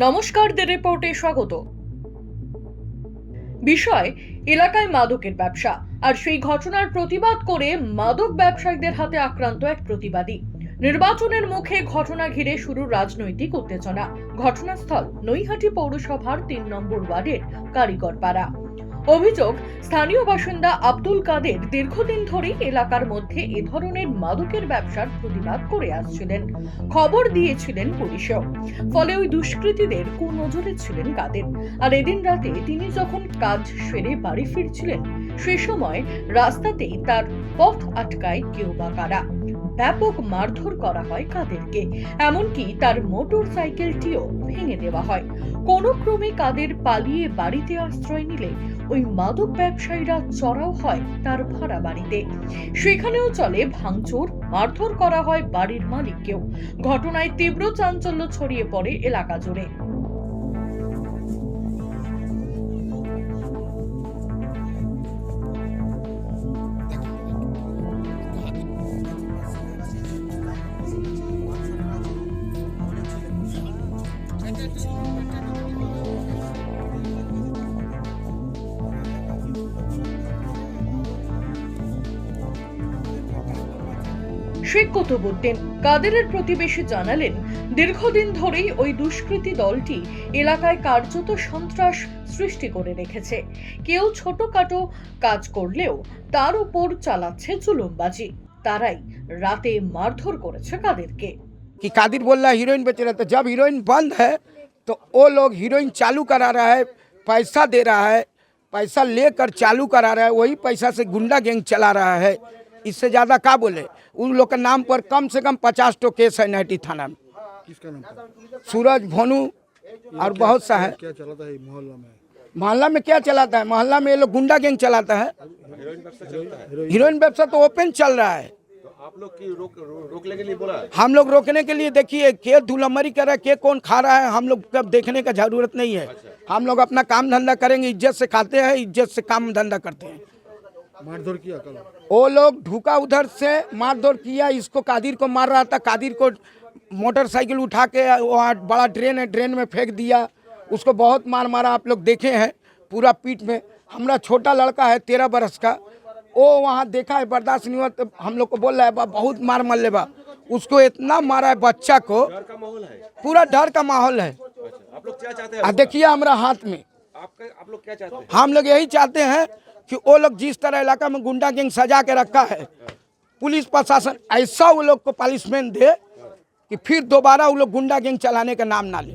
নমস্কার দ্য রিপোর্টে স্বাগত। বিষয়, এলাকায় মাদকের ব্যবসা। আর সেই ঘটনার প্রতিবাদ করে মাদক ব্যবসায়ীদের হাতে আক্রান্ত এক প্রতিবাদী। নির্বাচনের মুখে ঘটনা ঘিরে শুরু রাজনৈতিক উত্তেজনা। ঘটনাস্থল, নৈহাটি পৌরসভার তিন নম্বর ওয়ার্ডের কারিগর পাড়া অভিযোগ, স্থানীয় বাসিন্দা আব্দুল কাদের দীর্ঘদিন ধরেই এলাকার মধ্যে এ ধরনের মাদকের ব্যবসার প্রতিবাদ করে আসছিলেন। খবর দিয়েছিলেন পুলিশেও। ফলে ওই দুষ্কৃতীদের কুনজরে ছিলেন কাদের। আর এদিন রাতে তিনি যখন কাজ সেরে বাড়ি ফিরছিলেন, সে সময় রাস্তাতেই তার পথ আটকায় কেউ বা কারা। ব্যাপক মারধর করা হয় কাদেরকে। এমনকি তার মোটর সাইকেলটিও ভেঙে দেওয়া হয়। কোনো ক্রমে কাদের পালিয়ে বাড়িতে আশ্রয় নিলে ওই মাদক ব্যবসায়ীরা চড়াও হয় তার ভাড়া বাড়িতে। সেখানেও চলে ভাঙচুর, মারধর করা হয় বাড়ির মালিককেও। ঘটনায় তীব্র চাঞ্চল্য ছড়িয়ে পড়ে এলাকা জুড়ে। শেখ কুতুবুদ্দিন কাদেরের প্রতিবেশী জানালেন দীর্ঘদিন ধরেই ওই দুষ্কৃতী দলটি এলাকায় কার্যত সন্ত্রাস সৃষ্টি করে রেখেছে কেউ ছোটখাটো কাজ করলেও তার উপর চালাচ্ছে জুলুমবাজি তারাই রাতে মারধর করেছে কাদেরকে कि कादिर बोल रहा है हीरोइन बेच रहा है तो जब हीरोइन बंद है तो वो लोग हीरोइन चालू करा रहा है पैसा दे रहा है पैसा लेकर चालू करा रहा है वही पैसा से गुंडा गैंग चला रहा है। इससे ज़्यादा का बोले? उन लोग के नाम पर कम से कम पचास टो केस है नहटी थाना में। किसका नाम सूरज भोनू और बहुत सा है। क्या चला था ये मोहल्ला में? मोहल्ला में क्या चलाता है? मोहल्ला में ये लोग गुंडा गैंग चलाता है। हीरोइन व्यवसाय तो ओपन चल रहा है। आप लोग की रोक रोकने के लिए बोला? हम लोग रोकने के लिए देखिए के धुलमरी कर रहा है के कौन खा रहा है हम लोग कब देखने का ज़रूरत नहीं है। हम लोग अपना काम धंधा करेंगे इज़्ज़त से खाते हैं इज़्ज़त से काम धंधा करते हैं। मारधर किया कल? वो लोग ढूका उधर से मारधोर किया इसको कादिर को मार रहा था कादिर को मोटरसाइकिल उठा के वहाँ बड़ा ड्रेन है ड्रेन में फेंक दिया। उसको बहुत मार मारा आप लोग देखे हैं पूरा पीठ में। हमारा छोटा लड़का है तेरह बरस का वो वहाँ देखा है बर्दाश्त नहीं हुआ तो हम लोग को बोल रहा है बा बहुत मार मर ले बा। उसको इतना मारा है बच्चा को। डर का माहौल है। पूरा डर का माहौल है। अच्छा आप लोग क्या चाहते हैं? देखिए हमारा हाथ में। आपका आप लोग क्या चाहते हैं? हम लोग यही चाहते हैं कि वो लोग जिस तरह इलाका में गुंडा गैंग सजा के रखा है पुलिस प्रशासन ऐसा वो लोग को पनिशमेंट दे कि फिर दोबारा वो लोग गुंडा गैंग चलाने का नाम ना ले।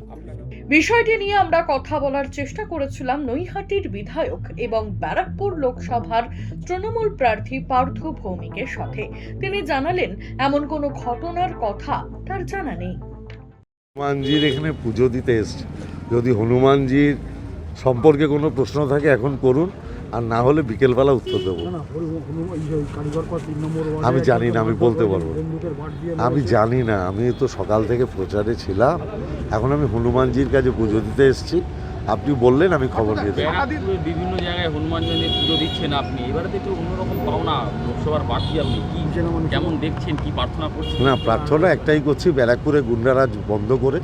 বিষয়টি নিয়ে আমরা কথা বলার চেষ্টা করেছিলাম নৈহাটির বিধায়ক এবং ব্যারাকপুর লোকসভার তৃণমূল প্রার্থী পার্থ ভৌমিকের সাথে। তিনি জানালেন, এমন কোনো ঘটনার কথা তার জানা নেই। হনুমানজির এখানে পুজো দিতে এসছে। যদি হনুমানজির সম্পর্কে কোনো প্রশ্ন থাকে, এখন করুন। আর না হলে বিকেলবেলা উত্তর দেবো। আমি জানি না, আমি বলতে পারব। আমি জানি না আমি তো সকাল থেকে প্রচারে ছিলাম। এখন আমি হনুমানজির কাছে পুজো দিতে এসেছি। আপনি বললেন আমি খবর দিয়ে দেবো। বিভিন্ন জায়গায় হনুমান জয়ন্তীর পুজো দিচ্ছেন আপনি। এবারে তো একটু অন্যরকম পাওনা লোকসভার প্রার্থী আপনি। কি কেমন দেখছেন কি প্রার্থনা করছেন? না প্রার্থনা একটাই করছি ব্যারাকপুরে গুন্ডারাজ বন্ধ করে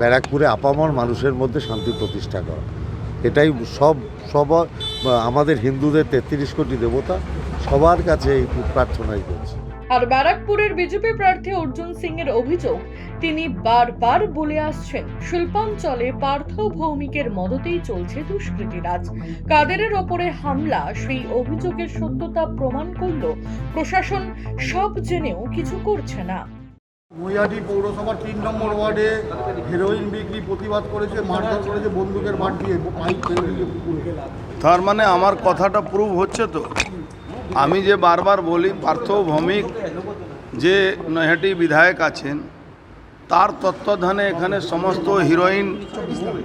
ব্যারাকপুরে আপামর মানুষের মধ্যে শান্তি প্রতিষ্ঠা করা। এটাই সব সব আমাদের হিন্দুদের তেত্রিশ কোটি দেবতা সবার কাছে এই প্রার্থনাই করছি। আর ব্যারাকপুরের বিজেপি প্রার্থী অর্জুন সিং এর অভিযোগ, তিনি বারবার বলে আসছেন, শিল্পাঞ্চলে পার্থ ভৌমিকের মদতেই চলছে দুষ্কৃতিরাজ। কাদেরের ওপরে হামলা, সেই অভিযোগের সত্যতা প্রমাণ করল, প্রশাসন সব জেনেও কিছু করছে না। নৈহাটি পৌরসভার তিন নম্বর ওয়ার্ডে হেরোইন বিক্রি প্রতিবাদ করেছে, মারধর করেছে, বন্দুকের বাট দিয়ে তার মানে আমার কথাটা প্রুভ হচ্ছে তো? আমি যে বারবার বলি, পার্থ ভৌমিক যে নৈহাটি বিধায়ক আছেন, তার তত্ত্বাবধানে এখানে সমস্ত হিরোইন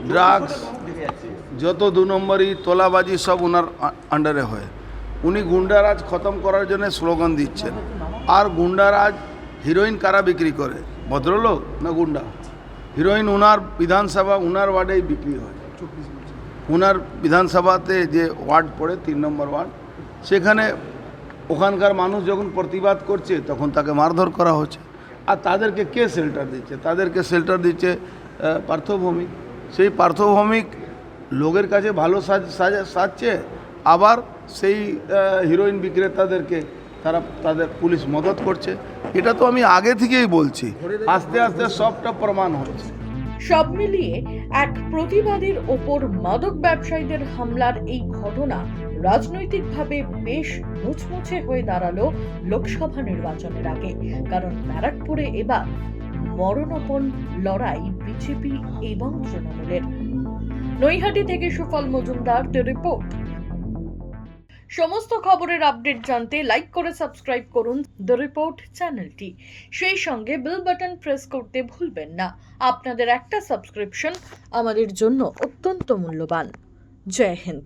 ড্রাগস যত দু নম্বরই তোলাবাজি সব ওনার আন্ডারে হয়। উনি গুন্ডারাজ খতম করার জন্য স্লোগান দিচ্ছেন। আর গুন্ডারাজ হিরোইন কারা বিক্রি করে? ভদ্রলোক না গুন্ডা? হিরোইন উনার বিধানসভা উনার ওয়ার্ডেই বিক্রি হয়। উনার বিধানসভাতে যে ওয়ার্ড পড়ে তিন নম্বর ওয়ার্ড সেখানে ওখানকার মানুষ যখন প্রতিবাদ করছে তখন তাকে মারধর করা হচ্ছে। আর তাদেরকে কে শেল্টার দিচ্ছে? তাদেরকে শেল্টার দিচ্ছে আহ, পার্থভূমি সেই পার্থভৌমিক লোকের কাছে ভালো সাজা সাজছে আবার সেই হিরোইন বিক্রেতাদেরকে তারা তাদের পুলিশ মদত করছে। এটা তো আমি আগে থেকেই বলছি। আস্তে আস্তে সবটা প্রমাণ হচ্ছে। সব মিলিয়ে এক প্রতিবাদীর ওপর মাদক ব্যবসায়ীদের হামলার এই ঘটনা রাজনৈতিকভাবে বেশ মুচমুচে হয়ে দাঁড়াল লোকসভা নির্বাচনের আগে। কারণ ব্যারাকপুরে এবার মরণপণ লড়াই বিজেপি এবং তৃণমূলের। নৈহাটি থেকে সুফল মজুমদার রিপোর্ট। সমস্ত খবরের আপডেট জানতে লাইক করে সাবস্ক্রাইব করুন দ্য রিপোর্ট চ্যানেলটি সেই সঙ্গে বেল বাটন প্রেস করতে ভুলবেন না। আপনাদের একটা সাবস্ক্রিপশন আমাদের জন্য অত্যন্ত মূল্যবান। জয় হিন্দ।